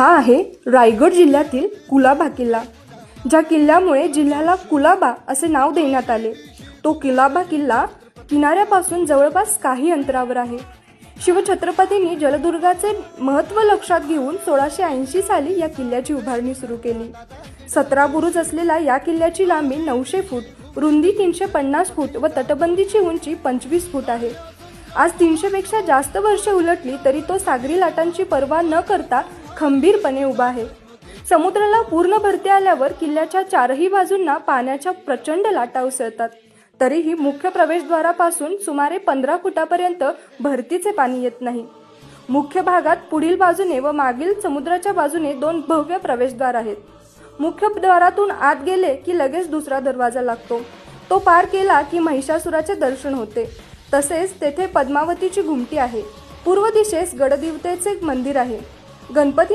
हा आहे रायगड जिल्ह्यातील कुलाबा किल्ला ज्या किल्ल्यामुळे जिल्ह्याला कुलाबा असे नाव देण्यात आले. तो किलाबा किल्ला किनाऱ्यापासून जवळपास काही अंतरावर आहे. शिवछत्रपतींनी जलदुर्गाचे महत्त्व लक्षात घेऊन सोळाशे ऐंशी साली या किल्ल्याची उभारणी सुरू केली. सतरा बुरुज असलेल्या या किल्ल्याची लांबी नऊशे फूट रुंदी तीनशे पन्नास फूट व तटबंदीची उंची पंचवीस फूट आहे. आज तीनशेपेक्षा जास्त वर्षे उलटली तरी तो सागरी लाटांची पर्वा न करता खंबीरपणे उभा आहे. समुद्राला पूर्ण भरती आल्यावर किल्ल्याच्या चारही बाजूंना पाण्याच्या प्रचंड लाटा उसळतात. तरीही मुख्य प्रवेशद्वारापासून सुमारे पंधरा फुटापर्यंत भरतीचे पाणी येत नाही. मुख्य भागात पुढील बाजूने व मागील समुद्राच्या बाजूने दोन भव्य प्रवेशद्वार आहेत. मुख्य द्वारातून आत गेले की लगेच दुसरा दरवाजा लागतो. तो पार केला की महिषासुराचे दर्शन होते. तसेच तेथे पद्मावतीची घुमटी आहे. पूर्व दिशेस गडदेवतेचे मंदिर आहे. गणपती